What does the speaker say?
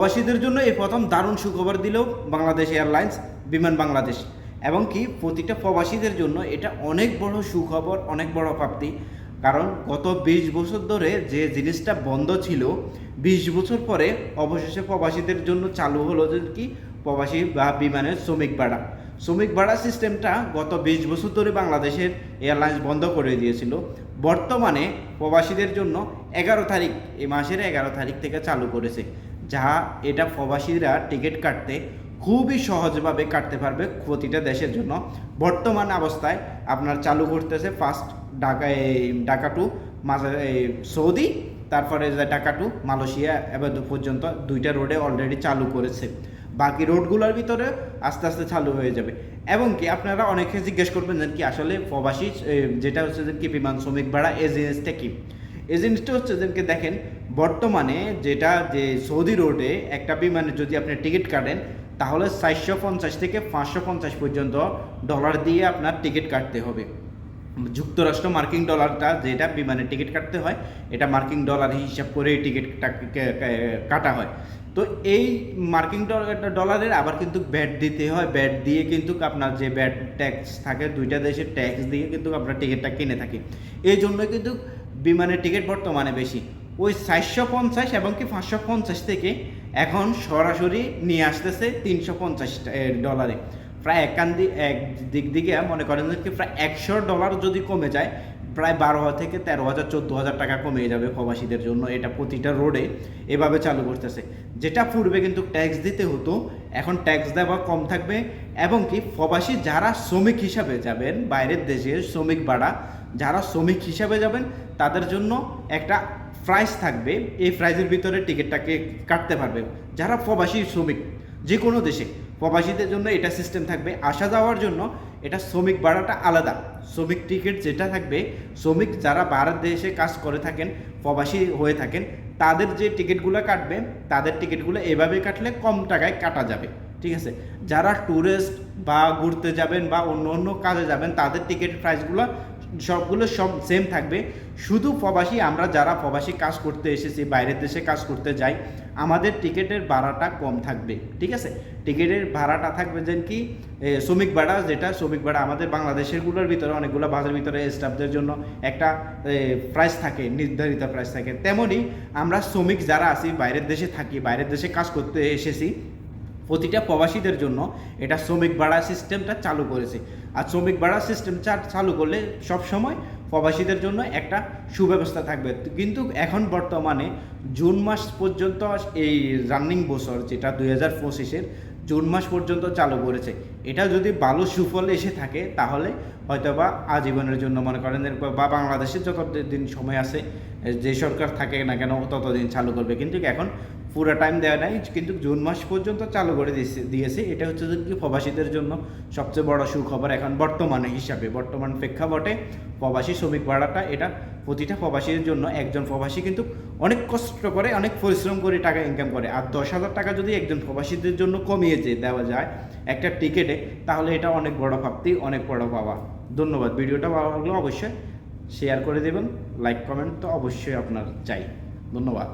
প্রবাসীদের জন্য এই প্রথম দারুণ সুখবর দিল বাংলাদেশ এয়ারলাইন্স, বিমান বাংলাদেশ। এবং কি প্রতিটা প্রবাসীদের জন্য এটা অনেক বড় সুখবর, অনেক বড় প্রাপ্তি। কারণ গত বিশ বছর ধরে যে জিনিসটা বন্ধ ছিল, বিশ বছর পরে অবশেষে প্রবাসীদের জন্য চালু হলো যে কি প্রবাসী বা বিমানের শ্রমিক ভাড়া। শ্রমিক ভাড়া সিস্টেমটা গত বিশ বছর ধরে বাংলাদেশের এয়ারলাইন্স বন্ধ করে দিয়েছিল। বর্তমানে প্রবাসীদের জন্য এগারো তারিখ, এই মাসের এগারো তারিখ থেকে চালু করেছে। যা এটা প্রবাসীরা টিকিট কাটতে খুবই সহজভাবে কাটতে পারবে প্রতিটা দেশের জন্য। বর্তমান অবস্থায় আপনার চালু করতেছে ফার্স্ট ঢাকা, এই ঢাকা টু সৌদি, তারপরে ঢাকা টু মালয়েশিয়া, এবার পর্যন্ত দুইটা রোডে অলরেডি চালু করেছে। বাকি রোডগুলোর ভিতরে আস্তে আস্তে চালু হয়ে যাবে। এবং কি আপনারা অনেকে জিজ্ঞেস করবেন যে কি আসলে প্রবাসী যেটা হচ্ছে যে কি বিমান শ্রমিক ভাড়া, এই জিনিসটা কি? এই জিনিসটা হচ্ছে যে দেখেন বর্তমানে যেটা যে সৌদি রোডে একটা বিমানে যদি আপনি টিকিট কাটেন, তাহলে চারশো পঞ্চাশ থেকে পাঁচশো পঞ্চাশ পর্যন্ত ডলার দিয়ে আপনার টিকিট কাটতে হবে। যুক্তরাষ্ট্র মার্কিন ডলারটা যেটা বিমানের টিকিট কাটতে হয়, এটা মার্কিন ডলার হিসাব করে টিকিটটা কাটা হয়। তো এই ডলার- ডলারের আবার কিন্তু ব্যাট দিতে হয়। ব্যাট দিয়ে কিন্তু আপনার যে ব্যাট ট্যাক্স থাকে, দুইটা দেশের ট্যাক্স দিয়ে কিন্তু আপনার টিকিটটা কিনে থাকি। এই জন্য কিন্তু বিমানের টিকিট বর্তমানে বেশি। ওই চারশো পঞ্চাশ এবং কি পাঁচশো পঞ্চাশ থেকে এখন সরাসরি নিয়ে আসতেছে তিনশো পঞ্চাশ ডলারে প্রায় একান এক দিক দিকে মনে করেন কি প্রায় একশো ডলার যদি কমে যায়, প্রায় বারো হাজার থেকে তেরো হাজার, চোদ্দ হাজার টাকা কমে যাবে প্রবাসীদের জন্য এটা প্রতিটা রোডে এভাবে চালু করতেছে। যেটা পূর্বে কিন্তু ট্যাক্স দিতে হতো, এখন ট্যাক্স দেওয়া কম থাকবে এবং কি প্রবাসী যারা শ্রমিক হিসাবে যাবেন, বাইরের দেশে শ্রমিক ভাড়া, যারা শ্রমিক হিসাবে যাবেন, তাদের জন্য একটা প্রাইস থাকবে, এই প্রাইজের ভিতরে টিকিটটাকে কাটতে পারবে। যারা প্রবাসী শ্রমিক যে কোনো দেশে, প্রবাসীদের জন্য এটা সিস্টেম থাকবে। আসা যাওয়ার জন্য এটা শ্রমিক ভাড়াটা আলাদা। শ্রমিক টিকিট যেটা থাকবে, শ্রমিক যারা ভারত দেশে কাজ করে থাকেন, প্রবাসী হয়ে থাকেন, তাদের যে টিকিটগুলো কাটবে, তাদের টিকিটগুলো এভাবে কাটলে কম টাকায় কাটা যাবে। ঠিক আছে? যারা ট্যুরিস্ট বা ঘুরতে যাবেন বা অন্য অন্য কাজে যাবেন, তাদের টিকিট প্রাইসগুলো সবগুলো সব সেম থাকবে। শুধু প্রবাসী, আমরা যারা প্রবাসী কাজ করতে এসেছি, বাইরের দেশে কাজ করতে যাই, আমাদের টিকিটের ভাড়াটা কম থাকবে, ঠিক আছে? টিকিটের ভাড়াটা থাকবে যেন কি? শ্রমিক ভাড়া যেটা, শ্রমিক ভাড়া আমাদের বাংলাদেশেরগুলোর ভিতরে, অনেকগুলো বাসের ভিতরে স্টাফদের জন্য একটা প্রাইস থাকে, নির্ধারিত প্রাইস থাকে। তেমনি আমরা শ্রমিক যারা আছি, বাইরের দেশে থাকি, বাইরের দেশে কাজ করতে এসেছি প্রতিটা প্রবাসীদের জন্য এটা শ্রমিক ভাড়া সিস্টেমটা চালু করেছে। আর শ্রমিক ভাড়া সিস্টেম চালু করলে সব সময় প্রবাসীদের জন্য একটা সুব্যবস্থা থাকবে। কিন্তু এখন বর্তমানে জুন মাস পর্যন্ত এই রানিং বছর যেটা দুই হাজার পঁচিশের জুন মাস পর্যন্ত চালু করেছে, এটা যদি ভালো সুফল এসে থাকে তাহলে হয়তোবা আজীবনের জন্য মনে করেন বা বাংলাদেশের যত দিন সময় আছে, যে সরকার থাকে না কেন ততদিন চালু করবে। কিন্তু এখন পুরো টাইম দেওয়া নাই, কিন্তু জুন মাস পর্যন্ত চালু করে দিয়েছে দিয়েছে। এটা হচ্ছে কি, প্রবাসীদের জন্য সবচেয়ে বড় সুখবর এখন বর্তমানে হিসাবে। বর্তমান প্রেক্ষাপটে প্রবাসী শ্রমিক ভাড়াটা, এটা প্রতিটা প্রবাসীর জন্য, একজন প্রবাসী কিন্তু অনেক কষ্ট করে, অনেক পরিশ্রম করে টাকা ইনকাম করে। আর দশ হাজার টাকা যদি একজন প্রবাসীদের জন্য কমিয়ে যে দেওয়া যায় একটা টিকিটে, তাহলে এটা অনেক বড় প্রাপ্তি অনেক বড় পাওয়া। ধন্যবাদ। ভিডিওটা ভালো লাগলে অবশ্যই শেয়ার করে দেবেন লাইক কমেন্ট তো অবশ্যই আপনার চাই। ধন্যবাদ।